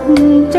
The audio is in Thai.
ดใจ